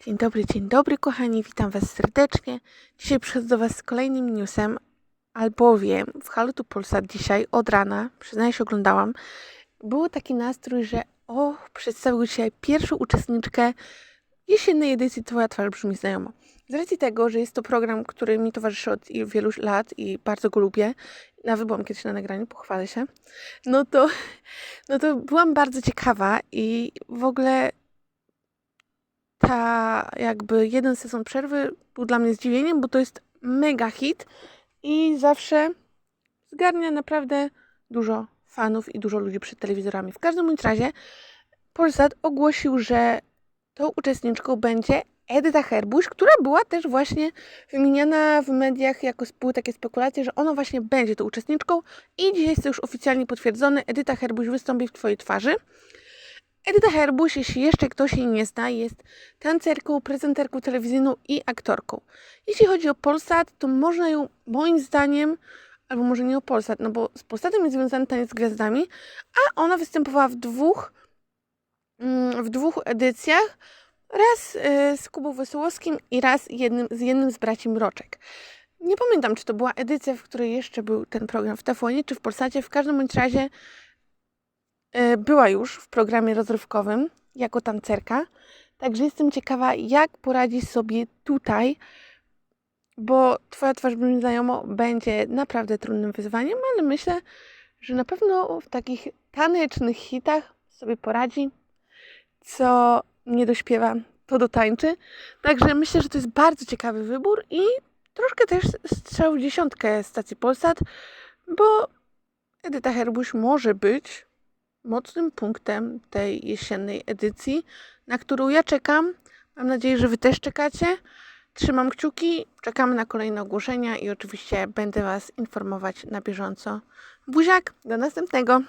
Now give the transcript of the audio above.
Dzień dobry, dzień dobry kochani, witam Was serdecznie. Dzisiaj przychodzę do Was z kolejnym newsem, albowiem w Halo tu Polsat dzisiaj od rana, przyznaję się oglądałam, był taki nastrój, że o, przedstawił dzisiaj pierwszą uczestniczkę jesiennej edycji Twoja twarz brzmi znajomo. Z racji tego, że jest to program, który mi towarzyszy od wielu lat i bardzo go lubię, nawet byłam kiedyś na nagraniu, pochwalę się, no to, no to byłam bardzo ciekawa i w ogóle ta jakby jeden sezon przerwy był dla mnie zdziwieniem, bo to jest mega hit i zawsze zgarnia naprawdę dużo fanów i dużo ludzi przed telewizorami. W każdym bądź razie Polsat ogłosił, że tą uczestniczką będzie Edyta Herbuś, która była też właśnie wymieniana w mediach, jako były takie spekulacje, że ona właśnie będzie tą uczestniczką i dzisiaj jest to już oficjalnie potwierdzone. Edyta Herbuś wystąpi w Twojej twarzy. Edyta Herbuś, jeśli jeszcze ktoś jej nie zna, jest tancerką, prezenterką telewizyjną i aktorką. Jeśli chodzi o Polsat, to można ją moim zdaniem, albo może nie o Polsat, no bo z Polsatem jest związany taniec z gwiazdami, a ona występowała w dwóch, mm, w dwóch edycjach, raz y, z Kubą Wesołowskim i raz jednym, z jednym z braci Mroczek. Nie pamiętam, czy to była edycja, w której jeszcze był ten program w TVN, czy w Polsacie. W każdym bądź razie była już w programie rozrywkowym jako tancerka. Także jestem ciekawa, jak poradzi sobie tutaj, bo Twoja twarz brzmi znajomo będzie naprawdę trudnym wyzwaniem, ale myślę, że na pewno w takich tanecznych hitach sobie poradzi. Co nie dośpiewa, to dotańczy. Także myślę, że to jest bardzo ciekawy wybór i troszkę też strzał dziesiątkę stacji Polsat, bo Edyta Herbuś może być mocnym punktem tej jesiennej edycji, na którą ja czekam. Mam nadzieję, że Wy też czekacie. Trzymam kciuki, czekamy na kolejne ogłoszenia i oczywiście będę Was informować na bieżąco. Buziak, do następnego!